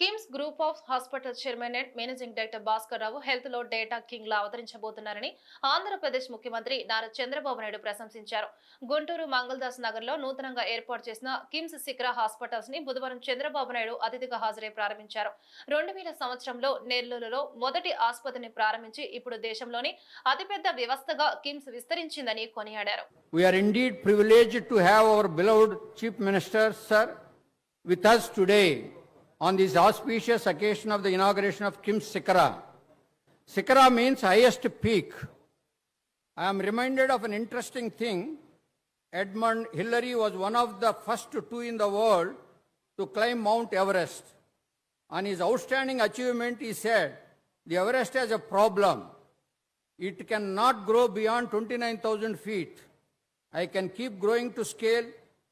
KIMS group of hospital chairman and managing director Bhaskar Rao హెల్త్లో data king లా అవతరించబోతున్నారని ఆంధ్రప్రదేశ్ ముఖ్యమంత్రి నారా చంద్రబాబు నాయుడు ప్రశంసించారు. గుంటూరు మంగళదాస్ నగర్లో నూతనంగా ఏర్పాటు చేసిన కిమ్స్ శిఖరా హాస్పిటల్స్ని బుధవారం చంద్రబాబు నాయుడు అతిథిగా హాజరై ప్రారంభించారు. రెండు సంవత్సరంలో నెల్లూరులో మొదటి ఆసుపత్రిని ప్రారంభించి ఇప్పుడు దేశంలోని అతిపెద్ద వ్యవస్థగా కిమ్స్ విస్తరించిందని కొనియాడారు. We are indeed privileged to have our beloved Chief Minister, sir, with us today. On this auspicious occasion of the inauguration of KIMS Sikara. Sikara means highest peak. I am reminded of an interesting thing. Edmund Hillary was one of the first two in the world to climb Mount Everest. On his outstanding achievement, he said, The Everest has a problem. It cannot grow beyond 29,000 feet. I can keep growing to scale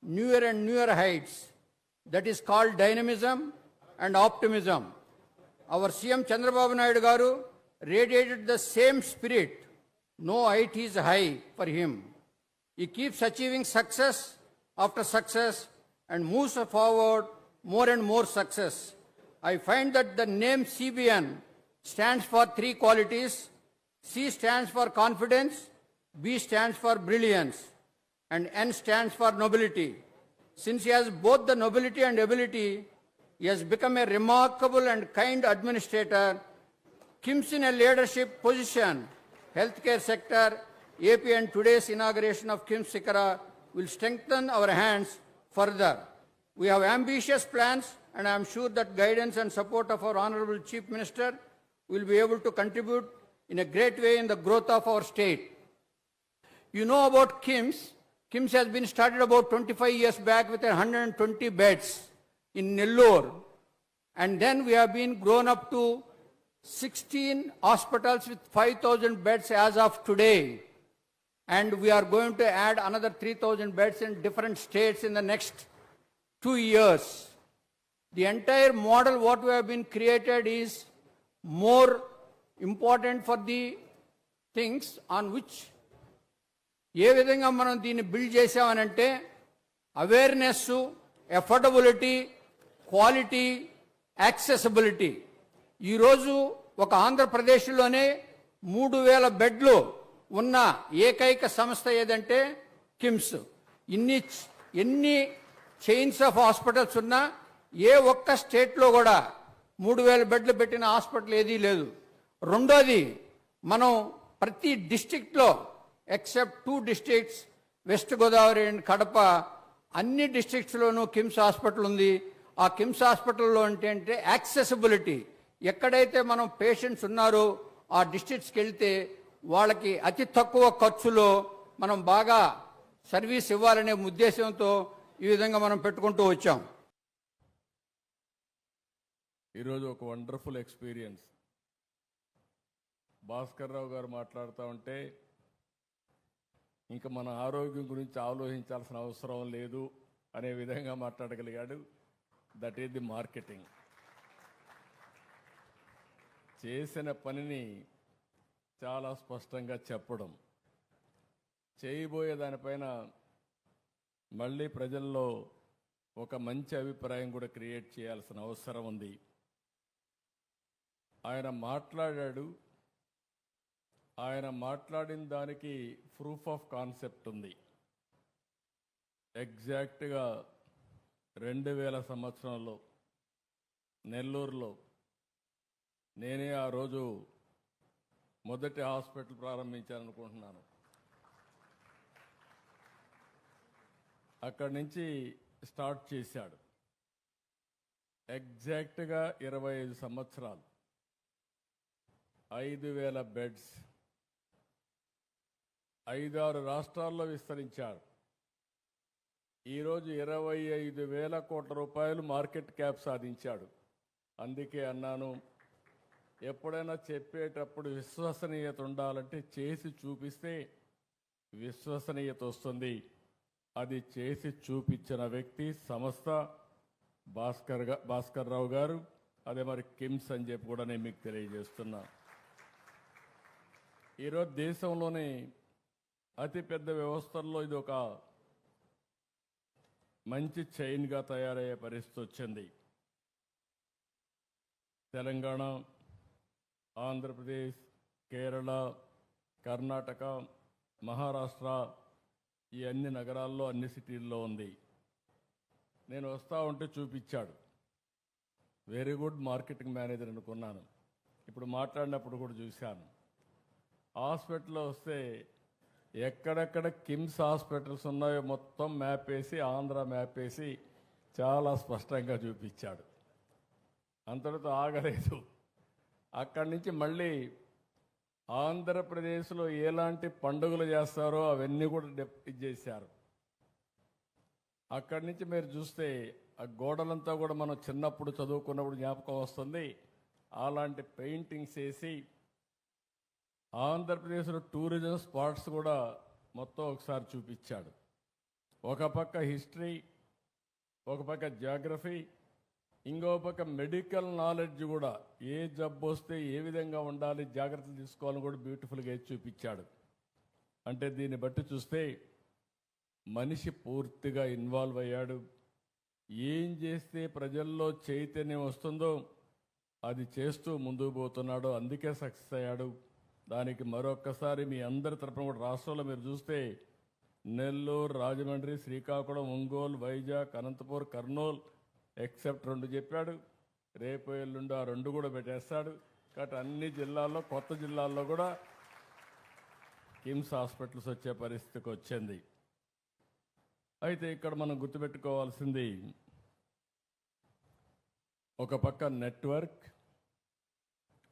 newer and newer heights. That is called dynamism and optimism. Our CM Chandrababu Naidu garu radiated the same spirit. No height is high for him. He keeps achieving success after success and moves forward more and more success. I find that the name CBN stands for three qualities. C stands for confidence, B stands for brilliance, and N stands for nobility. Since he has both the nobility and ability, he has become a remarkable and kind administrator Kim's in a leadership position, healthcare sector, AP and today's inauguration of Kim's Sikara will strengthen our hands further. We have ambitious plans and I am sure that guidance and support of our Honorable Chief Minister will be able to contribute in a great way in the growth of our state. You know about KIMS. KIMS has been started about 25 years back with 120 beds in Nellore. And then we have been grown up to 16 hospitals with 5,000 beds as of today. And we are going to add another 3,000 beds in different states in the next two years. The entire model what we have been created is more important for the things on which ఏ విధంగా మనం దీన్ని build చేసామనంటే awareness affordability quality accessibility. ఈరోజు ఒక ఆంధ్రప్రదేశ్లోనే మూడు వేల బెడ్లు ఉన్న ఏకైక సంస్థ ఏదంటే కిమ్స్. ఇన్ని ఎన్ని చైన్స్ ఆఫ్ హాస్పిటల్స్ ఉన్నా ఏ ఒక్క స్టేట్లో కూడా మూడు వేల బెడ్లు పెట్టిన హాస్పిటల్ ఏదీ లేదు. రెండోది మనం ప్రతి డిస్టిక్ట్లో except two districts west Godavari and Kadapa అన్ని డిస్టిక్స్లోనూ కిమ్స్ హాస్పిటల్ ఉంది. ఆ కిమ్స్ హాస్పిటల్లో అంటే అంటే యాక్సెసిబిలిటీ. ఎక్కడైతే మనం పేషెంట్స్ ఉన్నారో ఆ డిస్ట్రిక్ట్స్కి వెళ్తే వాళ్ళకి అతి తక్కువ ఖర్చులో మనం బాగా సర్వీస్ ఇవ్వాలనే ఉద్దేశంతో ఈ విధంగా మనం పెట్టుకుంటూ వచ్చాం. ఈరోజు ఒక వండర్ఫుల్ ఎక్స్పీరియన్స్. భాస్కర్ రావు గారు మాట్లాడుతూ ఉంటే ఇంకా మన ఆరోగ్యం గురించి ఆలోచించాల్సిన అవసరం లేదు అనే విధంగా మాట్లాడగలిగాడు. దట్ ఈస్ ది మార్కెటింగ్ చేసిన పనిని చాలా స్పష్టంగా చెప్పడం. చేయబోయే దానిపైన మళ్ళీ ప్రజల్లో ఒక మంచి అభిప్రాయం కూడా క్రియేట్ చేయాల్సిన అవసరం ఉంది. ఆయన మాట్లాడాడు. ఆయన మాట్లాడిన దానికి ప్రూఫ్ ఆఫ్ కాన్సెప్ట్ ఉంది. ఎగ్జాక్ట్గా రెండు వేల సంవత్సరంలో నెల్లూరులో నేనే ఆ రోజు మొదటి హాస్పిటల్ ప్రారంభించాలనుకుంటున్నాను. అక్కడి నుంచి స్టార్ట్ చేశాడు. ఎగ్జాక్ట్గా ఇరవై ఐదు సంవత్సరాలు. ఐదు వేల బెడ్స్. ఐదారు రాష్ట్రాల్లో విస్తరించాడు. ఈరోజు ఇరవై ఐదు వేల కోట్ల రూపాయలు మార్కెట్ క్యాప్ సాధించాడు. అందుకే అన్నాను ఎప్పుడైనా చెప్పేటప్పుడు విశ్వసనీయత ఉండాలంటే చేసి చూపిస్తే విశ్వసనీయత వస్తుంది. అది చేసి చూపించిన వ్యక్తి సంస్థ భాస్కర్ భాస్కర్ రావు గారు. అదే మరి కిమ్స్ అని చెప్పి కూడా నేను మీకు తెలియజేస్తున్నా. ఈరోజు దేశంలోనే అతిపెద్ద వ్యవస్థల్లో ఇది ఒక మంచి చైన్గా తయారయ్యే పరిస్థితి వచ్చింది. తెలంగాణ ఆంధ్రప్రదేశ్ కేరళ కర్ణాటక మహారాష్ట్ర ఈ అన్ని నగరాల్లో అన్ని సిటీల్లో ఉంది. నేను వస్తా ఉంటే చూపించాడు. వెరీ గుడ్ మార్కెటింగ్ మేనేజర్ అనుకున్నాను. ఇప్పుడు మాట్లాడినప్పుడు కూడా చూశాను. హాస్పిటల్లో వస్తే ఎక్కడెక్కడ కిమ్స్ హాస్పిటల్స్ ఉన్నాయో మొత్తం మ్యాప్ వేసి ఆంధ్ర మ్యాప్ వేసి చాలా స్పష్టంగా చూపించాడు. అంతటితో ఆగలేదు. అక్కడి నుంచి మళ్ళీ ఆంధ్రప్రదేశ్లో ఎలాంటి పండుగలు చేస్తారో అవన్నీ కూడా డెప్ చేశారు. అక్కడి నుంచి మీరు చూస్తే ఆ గోడలంతా కూడా మనం చిన్నప్పుడు చదువుకున్నప్పుడు జ్ఞాపకం వస్తుంది. అలాంటి పెయింటింగ్స్ వేసి ఆంధ్రప్రదేశ్లో టూరిజం స్పాట్స్ కూడా మొత్తం ఒకసారి చూపించాడు. ఒక పక్క హిస్టరీ ఒక పక్క జాగ్రఫీ ఇంకో పక్క మెడికల్ నాలెడ్జ్ కూడా. ఏ జబ్బు వస్తే ఏ విధంగా ఉండాలి జాగ్రత్తలు తీసుకోవాలని కూడా బ్యూటిఫుల్గా చూపించాడు. అంటే దీన్ని బట్టి చూస్తే మనిషి పూర్తిగా ఇన్వాల్వ్ అయ్యాడు. ఏం చేస్తే ప్రజల్లో చైతన్యం వస్తుందో అది చేస్తూ ముందుకు పోతున్నాడు. అందుకే సక్సెస్ అయ్యాడు. దానికి మరొక్కసారి మీ అందరి తరపున కూడా రాష్ట్రంలో మీరు చూస్తే నెల్లూరు రాజమండ్రి శ్రీకాకుళం ఒంగోలు వైజాగ్ అనంతపూర్ కర్నూలు ఎక్సెప్ట్ రెండు చెప్పాడు. రేపు ఎల్లుండి ఆ రెండు కూడా పెట్టేస్తాడు. కాబట్టి అన్ని జిల్లాల్లో కొత్త జిల్లాల్లో కూడా కిమ్స్ హాస్పిటల్స్ వచ్చే పరిస్థితికి వచ్చింది. అయితే ఇక్కడ మనం గుర్తుపెట్టుకోవాల్సింది ఒక పక్క నెట్వర్క్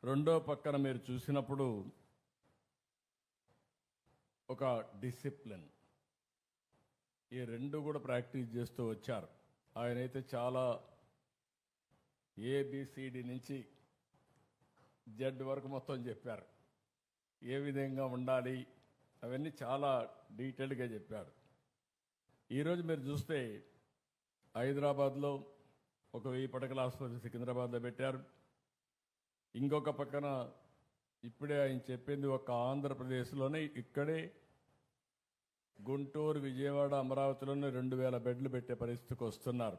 రెండో పక్కన మీరు చూసినప్పుడు ఒక డిసిప్లిన్ ఈ రెండు కూడా ప్రాక్టీస్ చేస్తూ వచ్చారు. ఆయనైతే చాలా ఏబిసిడి నుంచి జెడ్ వరకు మొత్తం చెప్పారు. ఏ విధంగా ఉండాలి అవన్నీ చాలా డీటెయిల్డ్గా చెప్పారు. ఈరోజు మీరు చూస్తే హైదరాబాద్లో ఒక వెయ్యి పడకల ఆసుపత్రి సికింద్రాబాద్లో పెట్టారు. ఇంకొక పక్కన ఇప్పుడే ఆయన చెప్పింది ఒక ఆంధ్రప్రదేశ్లోనే ఇక్కడే గుంటూరు విజయవాడ అమరావతిలోనే రెండు వేల బెడ్లు పెట్టే పరిస్థితికి వస్తున్నారు.